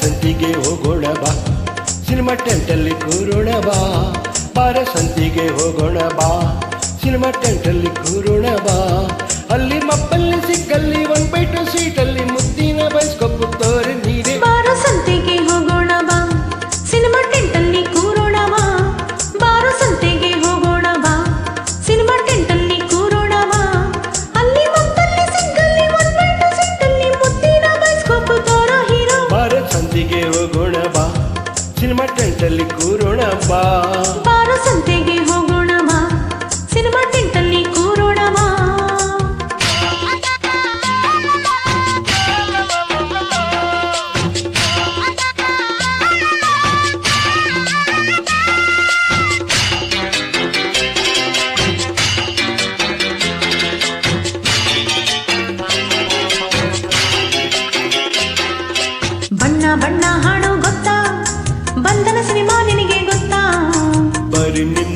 ಸಂತಿಗೆ ಹೋಗೋಣ ಬಾ ಸಿನಿಮಾ ಟೆಂಟಲ್ಲಿ ಕೂರೋಣ ಬಾ ಬಾರ ಸಂತಿಗೆ ಹೋಗೋಣ ಬಾ ಸಿನಿಮಾ ಟೆಂಟಲ್ಲಿ ಕೂರೋಣ ಬಾ ಸಿನಿಮಾ ಟೆಂಟಲ್ಲಿ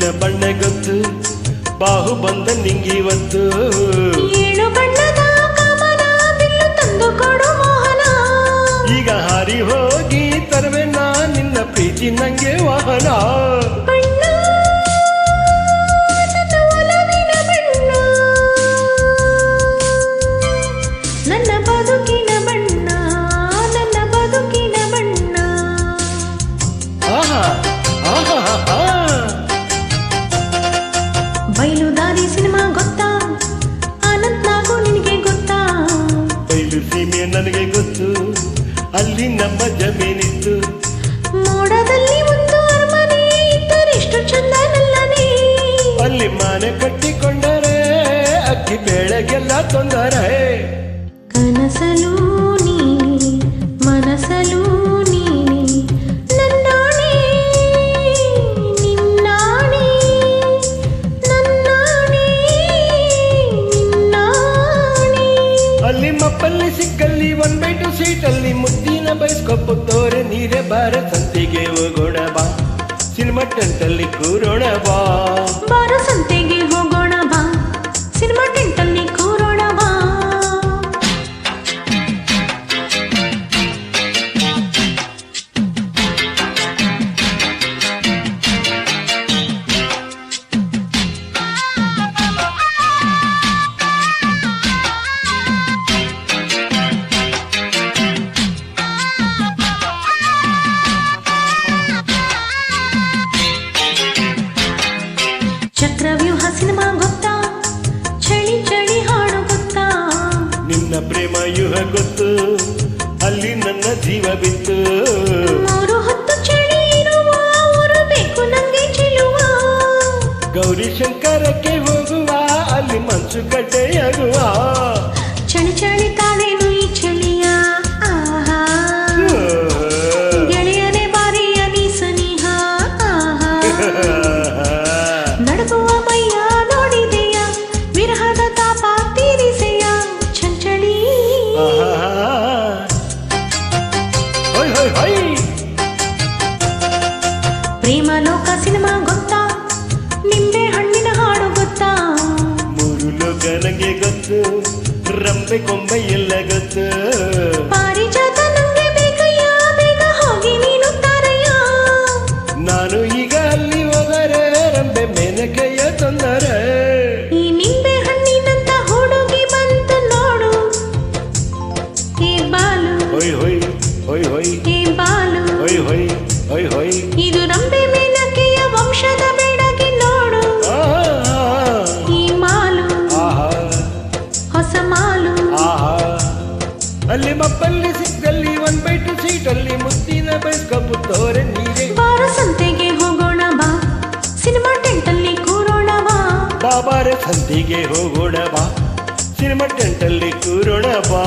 ನಿನ್ನ ಬಣ್ಣ ಗೊತ್ತು ಬಾಹು ಬಂದ ನಿಂಗಿವತ್ತು ಏಳು ಬಣ್ಣದ ಕಮಲ ಬಿಲ್ಲು ತಂದು ಕೊಡು ಮೋಹನ. ಈಗ ಹಾರಿ ಹೋಗಿ ತರುವೆ ನಾ ನಿನ್ನ ಪ್ರೀತಿ ನಂಗೆ ವಾಹನ. ಗೊತ್ತು? ಅಲ್ಲಿ ನಮ್ಮ ಜಮೀನಿತ್ತು ಮೋಡದಲ್ಲಿ ಒಂದು ಅರಮನೆ ಇದ್ದರೆಷ್ಟು ಚಂದನಲ್ಲನೇ ಅಲ್ಲಿ ಮನೆ ಕಟ್ಟಿಕೊಂಡರೆ ಅಕ್ಕಿ ಬೆಳೆಗೆಲ್ಲ ತೊಂದರೆ ಕನಸಲು ಸಿಕ್ಕಲ್ಲಿ ಟು ಬೈಟು ಸೀಟಲ್ಲಿ ಮುದ್ದಿನ ಬೈಸ್ಕೊಪ್ಪು ತೋರೆ ನೀರೆ ಬಾರ ಸಂತಿಗೆ ಹೋಗೋಣ ಬಾ. ಸಿನಿಮಾ ಟೆಂಟಲ್ಲಿ ಕೂರೋಣ ಬಾ. ಸಿನಿಮಾ ಗೊತ್ತಾ? ಚಳಿ ಚಳಿ ಹಾಡು ಗೊತ್ತಾ? ನಿನ್ನ ಪ್ರೇಮ ಯುಹ ಗೊತ್ತು ಅಲ್ಲಿ ನನ್ನ ಜೀವ ಬಿತ್ತು. ಮೂರು ಹೊತ್ತು ಪ್ರೇಮ ಲೋಕ ಸಿನಿಮಾ ಗೊತ್ತಾ? ನಿಂಬೆ ಹಣ್ಣಿನ ಹಾಡು ಗೊತ್ತಾ? ಮೂರು ಲೋಕ ನಂಗೆ ಗೊತ್ತು ರಂಬೆ ಕೊಂಬೆ ಎಲ್ಲ ಗೊತ್ತು. ಅಲ್ಲಿ ಮಪ್ಪಲ್ಲಿ ಸಿಕ್ಕಲ್ಲಿ ಒನ್ ಒಂದ್ ಸೀಟ್ ಸೀಟಲ್ಲಿ ಮುತ್ತಿನ ಬೈಸ್ಕೊಪ್ಪು ತೋರೆ ನೀರೆ. ಬಾರ ಸಂತೆಗೆ ಹೋಗೋಣ ಬಾ ಸಿನಿಮಾ ಟೆಂಟಲ್ಲಿ ಕೂರೋಣ ಬಾ. ಬಾಬಾರ ಸಂತೆಗೆ ಹೋಗೋಣ ಬಾ ಸಿನಿಮಾ ಟೆಂಟಲ್ಲಿ ಕೂರೋಣ ಬಾ.